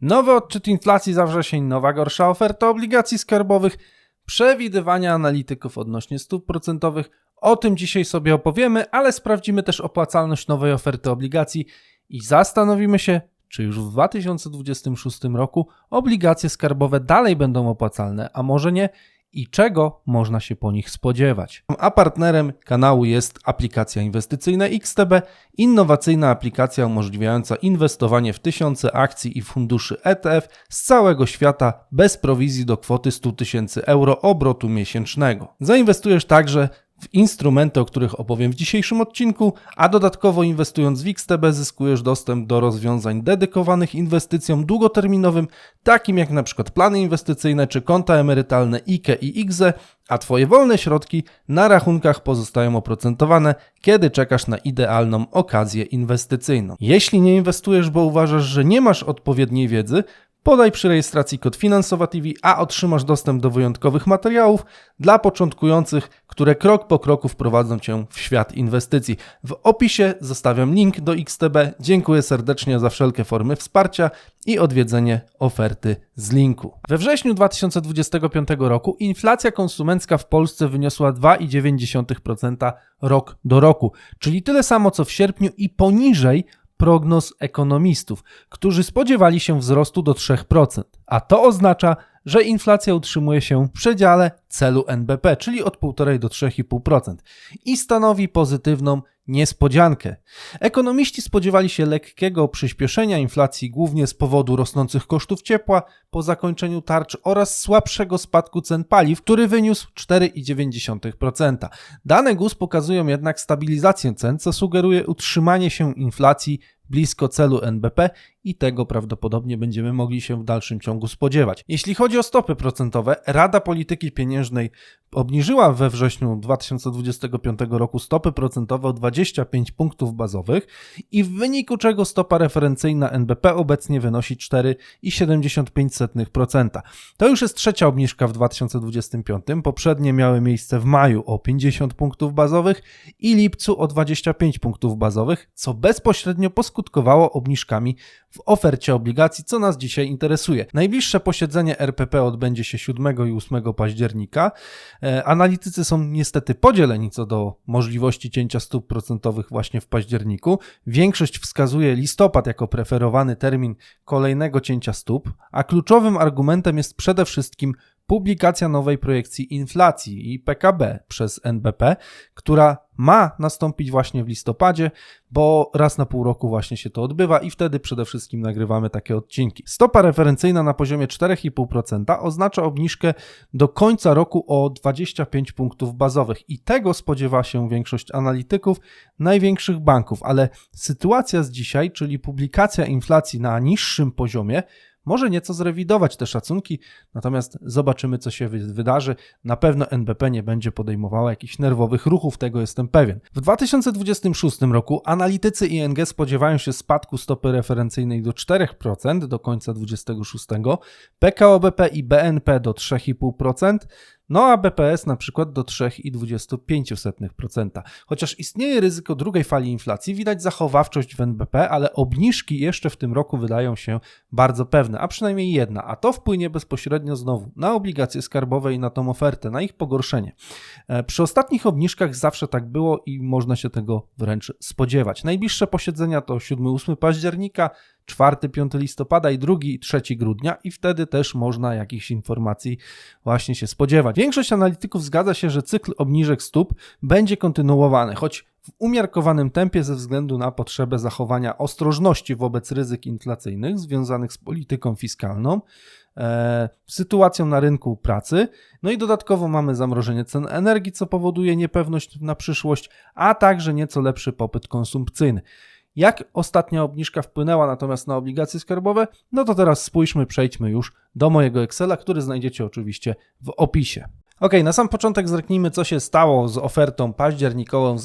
Nowy odczyt inflacji za wrzesień, nowa gorsza oferta obligacji skarbowych, przewidywania analityków odnośnie stóp procentowych. O tym dzisiaj sobie opowiemy, ale sprawdzimy też opłacalność nowej oferty obligacji i zastanowimy się, czy już w 2026 roku obligacje skarbowe dalej będą opłacalne, a może nie i czego można się po nich spodziewać. A partnerem kanału jest aplikacja inwestycyjna XTB, innowacyjna aplikacja umożliwiająca inwestowanie w tysiące akcji i funduszy ETF z całego świata bez prowizji do kwoty 100 tysięcy euro obrotu miesięcznego. Zainwestujesz także w instrumenty, o których opowiem w dzisiejszym odcinku, a dodatkowo inwestując w XTB zyskujesz dostęp do rozwiązań dedykowanych inwestycjom długoterminowym, takim jak np. plany inwestycyjne czy konta emerytalne IKE i IGZE, a Twoje wolne środki na rachunkach pozostają oprocentowane, kiedy czekasz na idealną okazję inwestycyjną. Jeśli nie inwestujesz, bo uważasz, że nie masz odpowiedniej wiedzy, Podaj przy rejestracji kod Finansowa TV, a otrzymasz dostęp do wyjątkowych materiałów dla początkujących, które krok po kroku wprowadzą Cię w świat inwestycji. W opisie zostawiam link do XTB. Dziękuję serdecznie za wszelkie formy wsparcia i odwiedzenie oferty z linku. We wrześniu 2025 roku inflacja konsumencka w Polsce wyniosła 2,9% rok do roku, czyli tyle samo co w sierpniu i poniżej prognoz ekonomistów, którzy spodziewali się wzrostu do 3%, a to oznacza, że inflacja utrzymuje się w przedziale celu NBP, czyli od 1,5 do 3,5% i stanowi pozytywną niespodziankę. Ekonomiści spodziewali się lekkiego przyspieszenia inflacji głównie z powodu rosnących kosztów ciepła po zakończeniu tarcz oraz słabszego spadku cen paliw, który wyniósł 4,9%. Dane GUS pokazują jednak stabilizację cen, co sugeruje utrzymanie się inflacji blisko celu NBP i tego prawdopodobnie będziemy mogli się w dalszym ciągu spodziewać. Jeśli chodzi o stopy procentowe, Rada Polityki Pieniężnej obniżyła we wrześniu 2025 roku stopy procentowe o 25 punktów bazowych i w wyniku czego stopa referencyjna NBP obecnie wynosi 4,75%. To już jest trzecia obniżka w 2025. Poprzednie miały miejsce w maju o 50 punktów bazowych i lipcu o 25 punktów bazowych, co bezpośrednio poskutkowało obniżkami w ofercie obligacji, co nas dzisiaj interesuje. Najbliższe posiedzenie RPP odbędzie się 7 i 8 października. E, analitycy są niestety podzieleni co do możliwości cięcia stóp procentowych właśnie w październiku. Większość wskazuje listopad jako preferowany termin kolejnego cięcia stóp, a kluczowym argumentem jest przede wszystkim publikacja nowej projekcji inflacji i PKB przez NBP, która ma nastąpić właśnie w listopadzie, bo raz na pół roku właśnie się to odbywa i wtedy przede wszystkim nagrywamy takie odcinki. Stopa referencyjna na poziomie 4,5% oznacza obniżkę do końca roku o 25 punktów bazowych i tego spodziewa się większość analityków największych banków, ale sytuacja z dzisiaj, czyli publikacja inflacji na niższym poziomie, może nieco zrewidować te szacunki, natomiast zobaczymy, co się wydarzy. Na pewno NBP nie będzie podejmowała jakichś nerwowych ruchów, tego jestem pewien. W 2026 roku analitycy ING spodziewają się spadku stopy referencyjnej do 4% do końca 2026, PKO BP i BNP do 3,5%, no a BPS na przykład do 3,25%. Chociaż istnieje ryzyko drugiej fali inflacji, widać zachowawczość w NBP, ale obniżki jeszcze w tym roku wydają się bardzo pewne, a przynajmniej jedna, a to wpłynie bezpośrednio znowu na obligacje skarbowe i na tą ofertę, na ich pogorszenie. E, przy ostatnich obniżkach zawsze tak było i można się tego wręcz spodziewać. Najbliższe posiedzenia to 7-8 października, 4-5 listopada i 2 i 3 grudnia i wtedy też można jakichś informacji właśnie się spodziewać. Większość analityków zgadza się, że cykl obniżek stóp będzie kontynuowany, choć w umiarkowanym tempie ze względu na potrzebę zachowania ostrożności wobec ryzyk inflacyjnych związanych z polityką fiskalną, e, sytuacją na rynku pracy. No i dodatkowo mamy zamrożenie cen energii, co powoduje niepewność na przyszłość, a także nieco lepszy popyt konsumpcyjny. Jak ostatnia obniżka wpłynęła natomiast na obligacje skarbowe? No to teraz spójrzmy, przejdźmy już do mojego Excela, który znajdziecie oczywiście w opisie. Ok, na sam początek zerknijmy, co się stało z ofertą październikową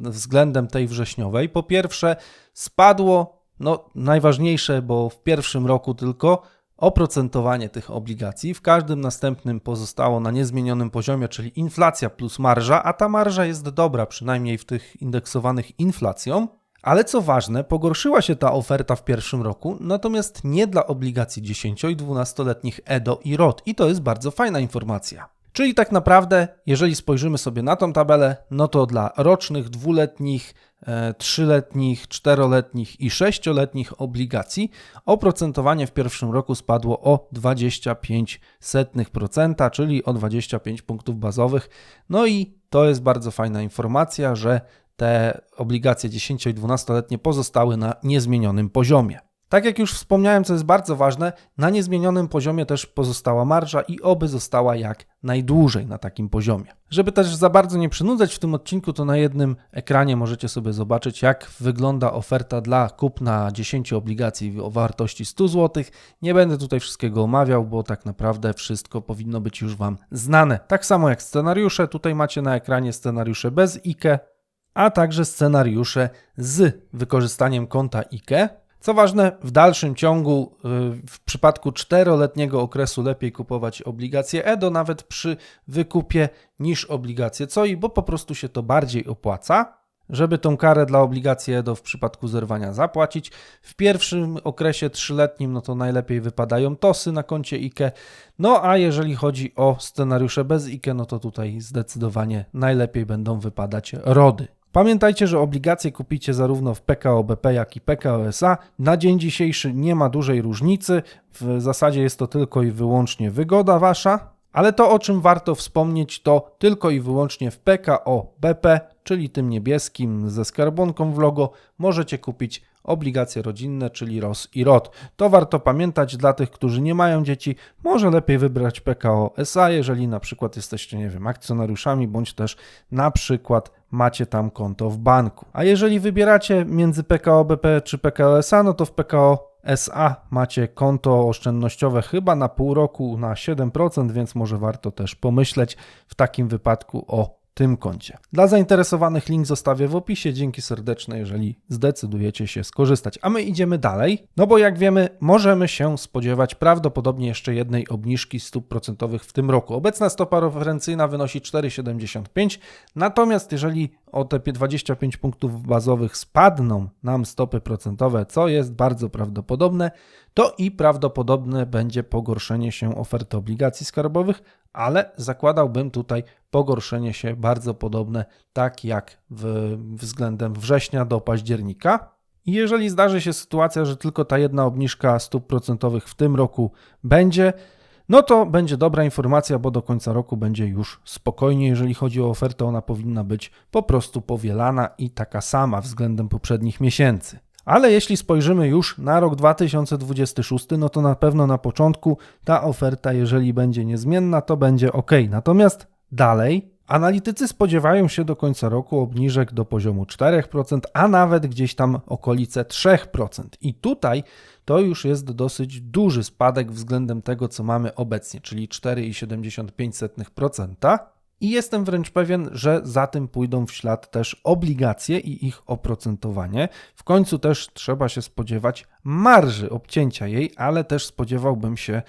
względem tej wrześniowej. Po pierwsze, spadło, no najważniejsze, bo w pierwszym roku tylko oprocentowanie tych obligacji. W każdym następnym pozostało na niezmienionym poziomie, czyli inflacja plus marża, a ta marża jest dobra, przynajmniej w tych indeksowanych inflacją Ale co ważne, pogorszyła się ta oferta w pierwszym roku, natomiast nie dla obligacji 10 i 12-letnich EDO i ROT. I to jest bardzo fajna informacja. Czyli tak naprawdę, jeżeli spojrzymy sobie na tą tabelę, no to dla rocznych, dwuletnich, e, trzyletnich, czteroletnich i sześcioletnich obligacji oprocentowanie w pierwszym roku spadło o 25%, czyli o 25 punktów bazowych. No i to jest bardzo fajna informacja, że te obligacje 10 i 12-letnie pozostały na niezmienionym poziomie. Tak jak już wspomniałem, co jest bardzo ważne, na niezmienionym poziomie też pozostała marża i oby została jak najdłużej na takim poziomie. Żeby też za bardzo nie przynudzać w tym odcinku, to na jednym ekranie możecie sobie zobaczyć, jak wygląda oferta dla kupna 10 obligacji o wartości 100 zł. Nie będę tutaj wszystkiego omawiał, bo tak naprawdę wszystko powinno być już Wam znane. Tak samo jak scenariusze, tutaj macie na ekranie scenariusze bez IKE, a także scenariusze z wykorzystaniem konta IKE. Co ważne, w dalszym ciągu, y, w przypadku czteroletniego okresu, lepiej kupować obligacje EDO, nawet przy wykupie, niż obligacje COI, bo po prostu się to bardziej opłaca. Żeby tą karę dla obligacji EDO w przypadku zerwania zapłacić, w pierwszym okresie trzyletnim, no to najlepiej wypadają TOSy na koncie IKE. No a jeżeli chodzi o scenariusze bez IKE, no to tutaj zdecydowanie najlepiej będą wypadać RODY. Pamiętajcie, że obligacje kupicie zarówno w PKO BP, jak i PKO SA. Na dzień dzisiejszy nie ma dużej różnicy. W zasadzie jest to tylko i wyłącznie wygoda wasza. Ale to, o czym warto wspomnieć, to tylko i wyłącznie w PKO BP, czyli tym niebieskim ze skarbonką w logo, możecie kupić obligacje rodzinne, czyli ROS i ROT. To warto pamiętać dla tych, którzy nie mają dzieci. Może lepiej wybrać PKO SA, jeżeli na przykład jesteście, nie wiem, akcjonariuszami, bądź też na przykład macie tam konto w banku. A jeżeli wybieracie między PKO BP czy PKO SA, no to w PKO SA macie konto oszczędnościowe chyba na pół roku na 7%, więc może warto też pomyśleć w takim wypadku o tym koncie. Dla zainteresowanych link zostawię w opisie. Dzięki serdeczne, jeżeli zdecydujecie się skorzystać. A my idziemy dalej, no bo jak wiemy, możemy się spodziewać prawdopodobnie jeszcze jednej obniżki stóp procentowych w tym roku. Obecna stopa referencyjna wynosi 4,75, natomiast jeżeli o te 25 punktów bazowych spadną nam stopy procentowe, co jest bardzo prawdopodobne, to i prawdopodobne będzie pogorszenie się oferty obligacji skarbowych, ale zakładałbym tutaj pogorszenie się bardzo podobne, tak jak w, względem września do października. Jeżeli zdarzy się sytuacja, że tylko ta jedna obniżka stóp procentowych w tym roku będzie, no to będzie dobra informacja, bo do końca roku będzie już spokojnie. Jeżeli chodzi o ofertę, ona powinna być po prostu powielana i taka sama względem poprzednich miesięcy. Ale jeśli spojrzymy już na rok 2026, no to na pewno na początku ta oferta, jeżeli będzie niezmienna, to będzie ok. Natomiast dalej analitycy spodziewają się do końca roku obniżek do poziomu 4%, a nawet gdzieś tam okolice 3%. I tutaj to już jest dosyć duży spadek względem tego, co mamy obecnie, czyli 4,75%. I jestem wręcz pewien, że za tym pójdą w ślad też obligacje i ich oprocentowanie. W końcu też trzeba się spodziewać marży obcięcia jej, ale też spodziewałbym się,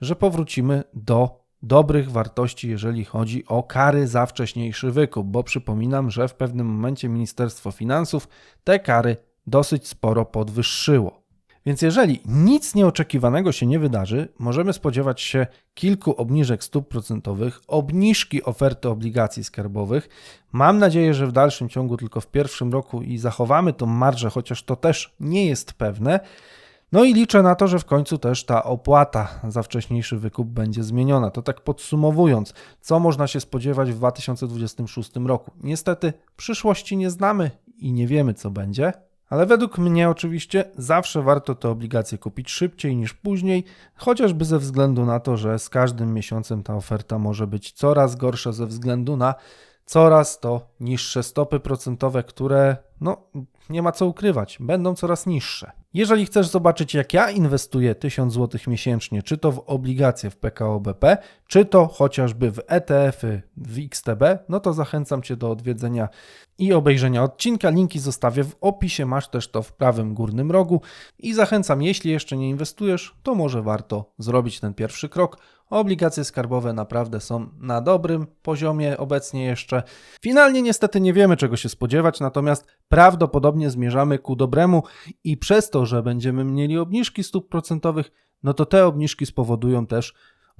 że powrócimy do dobrych wartości, jeżeli chodzi o kary za wcześniejszy wykup, bo przypominam, że w pewnym momencie Ministerstwo Finansów te kary dosyć sporo podwyższyło. Więc jeżeli nic nieoczekiwanego się nie wydarzy, możemy spodziewać się kilku obniżek stóp procentowych, obniżki oferty obligacji skarbowych. Mam nadzieję, że w dalszym ciągu tylko w pierwszym roku i zachowamy tą marżę, chociaż to też nie jest pewne. No i liczę na to, że w końcu też ta opłata za wcześniejszy wykup będzie zmieniona. To tak podsumowując, co można się spodziewać w 2026 roku? Niestety przyszłości nie znamy i nie wiemy, co będzie. Ale według mnie oczywiście zawsze warto te obligacje kupić szybciej niż później, chociażby ze względu na to, że z każdym miesiącem ta oferta może być coraz gorsza ze względu na coraz to niższe stopy procentowe, które no nie ma co ukrywać, będą coraz niższe. Jeżeli chcesz zobaczyć, jak ja inwestuję 1000 zł miesięcznie, czy to w obligacje w PKO BP, czy to chociażby w ETF-y w XTB, no to zachęcam Cię do odwiedzenia i obejrzenia odcinka. Linki zostawię w opisie, masz też to w prawym górnym rogu. I zachęcam, jeśli jeszcze nie inwestujesz, to może warto zrobić ten pierwszy krok. Obligacje skarbowe naprawdę są na dobrym poziomie obecnie jeszcze. Finalnie niestety nie wiemy czego się spodziewać, natomiast prawdopodobnie zmierzamy ku dobremu i przez to, że będziemy mieli obniżki stóp procentowych, no to te obniżki spowodują też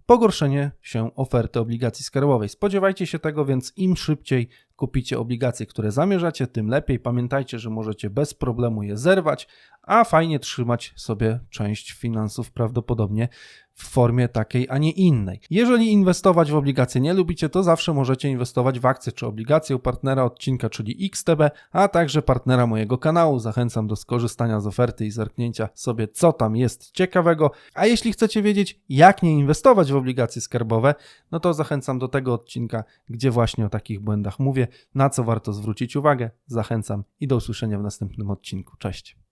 pogorszenie się oferty obligacji skarbowej. Spodziewajcie się tego, więc im szybciej kupicie obligacje, które zamierzacie, tym lepiej. Pamiętajcie, że możecie bez problemu je zerwać, a fajnie trzymać sobie część finansów prawdopodobnie w formie takiej, a nie innej. Jeżeli inwestować w obligacje nie lubicie, to zawsze możecie inwestować w akcje czy obligacje u partnera odcinka, czyli XTB, a także partnera mojego kanału. Zachęcam do skorzystania z oferty i zerknięcia sobie, co tam jest ciekawego. A jeśli chcecie wiedzieć, jak nie inwestować w obligacje skarbowe, no to zachęcam do tego odcinka, gdzie właśnie o takich błędach mówię, na co warto zwrócić uwagę. Zachęcam i do usłyszenia w następnym odcinku. Cześć.